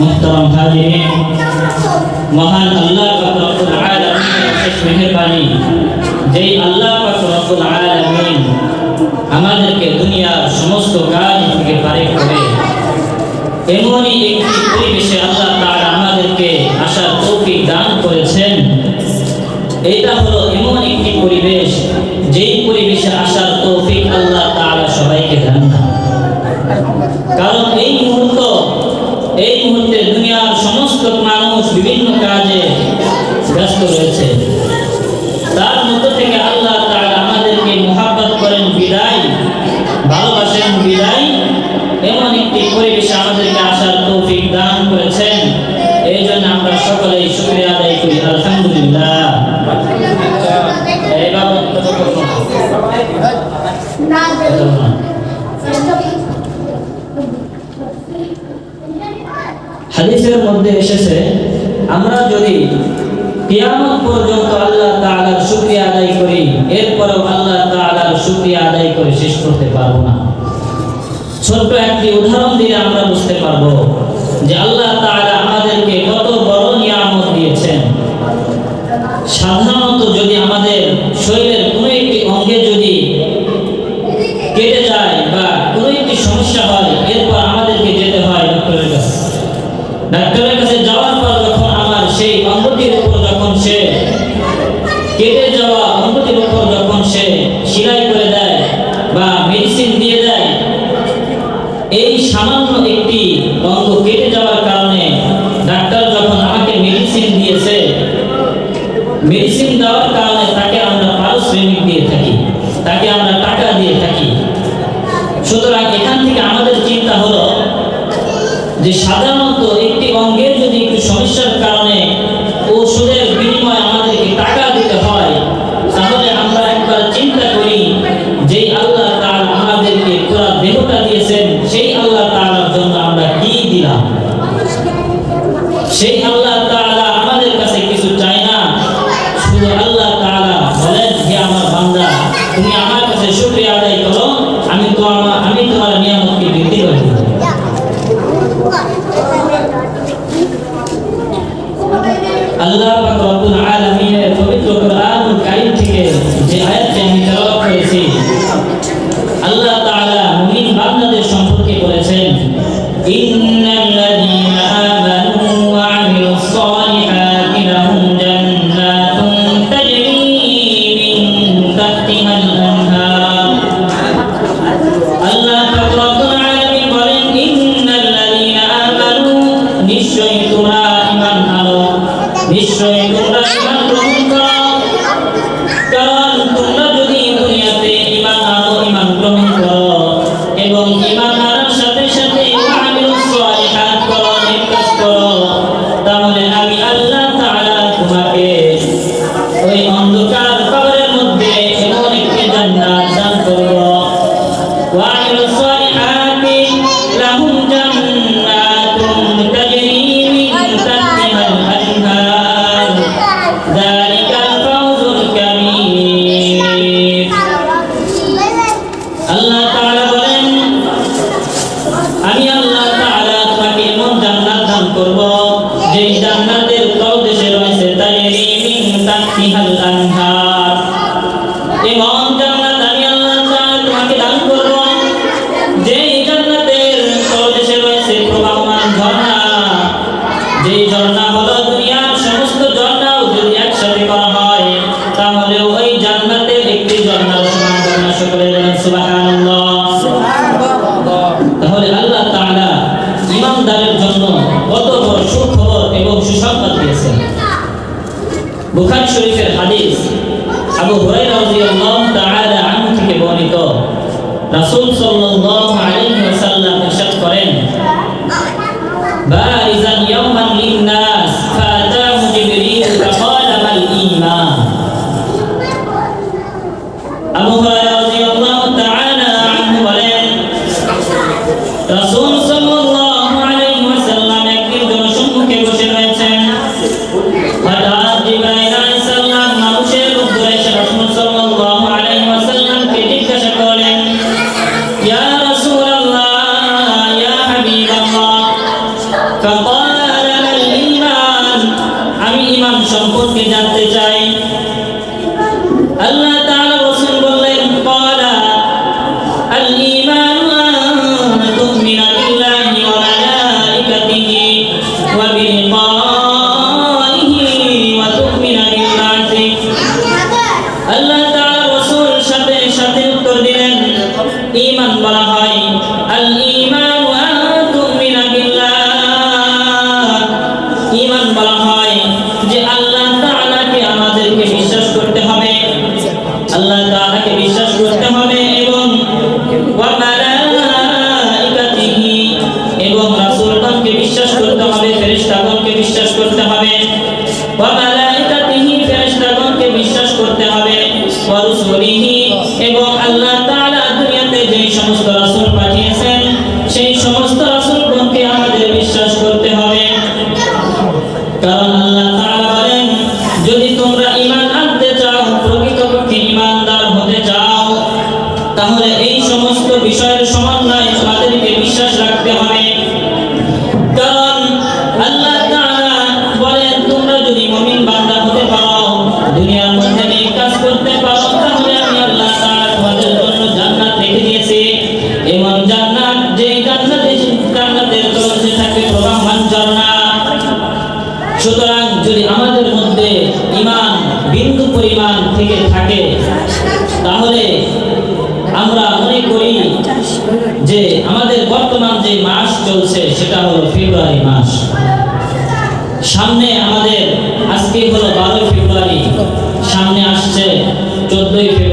মুহতারাম হাজিরিন মহান আল্লাহ পাক রব্বুল আলামিনের যেই আল্লাহ পাক রব্বুল আলামিন আমাদেরকে দুনিয়ার সমস্ত কাজ থেকে পারিক করে, এমনই একটি পরিবেশে আল্লাহ তাআলা আমাদেরকে আসার তৌফিক দান করেছেন। এটা হলো এমন একটি পরিবেশ, যেই পরিবেশে আসার তৌফিক আল্লাহ তাআলা সবাইকে দেন কারণ এই মুহূর্ত এই মুহূর্তে দুনিয়ার সমস্ত মানুষ বিভিন্ন কাজে ব্যস্ত রয়েছে। তার মধ্য থেকে আল্লাহ তাআলা আমাদেরকে মোহাব্বত করেন বিদায় ভালোবাসেন বিদায় এমন একটি পরিবেশে আমাদেরকে আসার তৌফিক দান করেছেন এই জন্য আমরা সকলেই শুকরিয়া আদায় করি আলহামদুলিল্লাহ এই বাবদ কতক্ষণ? কতক্ষণ? হাদিসের মধ্যে এসেছে, আমরা যদি কিয়ামত পর্যন্ত আল্লাহ তাআলার শুকরিয়া আদায় করি, এরপরও আল্লাহ তাআলার শুকরিয়া আদায় করে শেষ করতে পারব না। ছোট্ট একটি উদাহরণ দিয়ে আমরা বুঝতে পারব যে আল্লাহ তাআলা কেটে যাওয়া অঙ্গটির উপর যখন সে সেলাই করে দেয় বা মেডিসিন দিয়ে দেয়, এই সামান্য একটি অঙ্গ কেটে যাওয়ার কারণে ডাক্তার যখন আমাকে মেডিসিন দিয়েছে মেডিসিন দেওয়ার কারণে তাকে আমরা পারিশ্রমিক দিয়ে থাকি, তাকে আমরা টাকা দিয়ে থাকি। সুতরাং এখান থেকে আমাদের চিন্তা হলো যে সাধারণত একটি অঙ্গের যদি একটু সমস্যার কারণে ওষুধের বিনিময়ে আমাদেরকে টাকা দিতে হয় তাহলে আমরা একবার চিন্তা করি যেই আল্লাহ তাআলা আমাদেরকে পুরো দেহটা দিয়েছেন সেই আল্লাহ তাআলার জন্য আমরা কি দিলাম সেই আল্লাহ তাআলা আমাদের কাছে কিছু চায় না শুধু আল্লাহ তাআলা বলেন হে আমার বান্দা তুমি আমার কাছে শুকরিয়া আদায় করো আমি তো আমার আমি তোমার নিয়ামতকে বৃদ্ধি করে দেব আল্লাহ এবং ঈমান জান্নাতের তলদেশে রয়েছে। তাজরি মিন তাহতিহাল বুখারী শরীফের হাদিস আবু হুরায়রা রাদিয়াল্লাহু তাআলা আনহু থেকে বর্ণিত রাসূল সাল্লাল্লাহু আলাইহি ওয়াসাল্লাম ইরশাদ করেন বারিজান ইমান সম্পর্কে জানতে চাই। আল্লাহ তাআলা রাসূল বললেন ক্বালা আল ঈমান আন তুমিনা বিল্লাহি ওয়া মালাইকাতিহি ওয়া বিল লিকাইহি ওয়া তুমিনা বিল আল্লাহ চলতে হবে। বাবা আমরা মনে করি যে আমাদের বর্তমান যে মাস চলছে, সেটা হলো ফেব্রুয়ারি মাস। সামনে আমাদের আজকে হলো বারোই ফেব্রুয়ারি, সামনে আসছে চোদ্দই ফেব্রুয়ারি।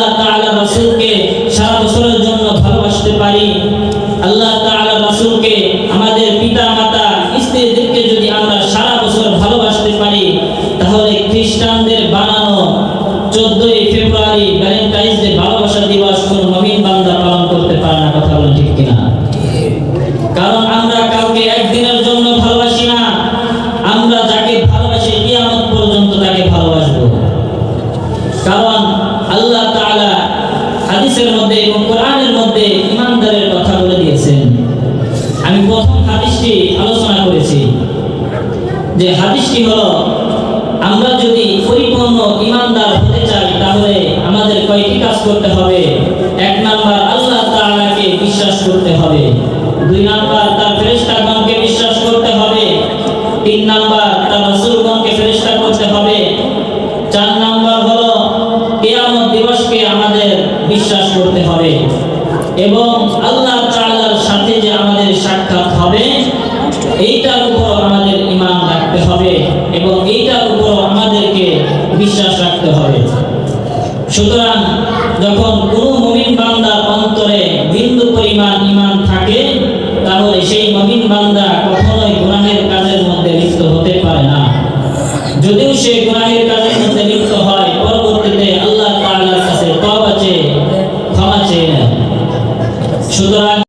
আল্লাহ তাআলা রাসূলকে সারা বছরের জন্য ভালোবাসতে পারি। আল্লাহ যে হাদিসটি হলো, আমরা যদি পরিপূর্ণ ইমানদার হতে চাই, তাহলে আমাদের কয়েকটি কাজ করতে হবে? এক নাম্বার, আল্লাহ তাকে বিশ্বাস করতে হবে। দুই নাম্বার, তার ফেরেশতাগণকে বিশ্বাস করতে হবে। তিন নাম্বার, তার রসুলগণকে ফেরেশতা করতে হবে। চার নাম্বার হলো, কিয়ামত দিবসকে আমাদের বিশ্বাস করতে হবে। এবং আল্লাহ তাআলার সাথে যে আমাদের এবং এইটার উপর আমাদেরকে বিশ্বাস রাখতে হবে। সুতরাং যখন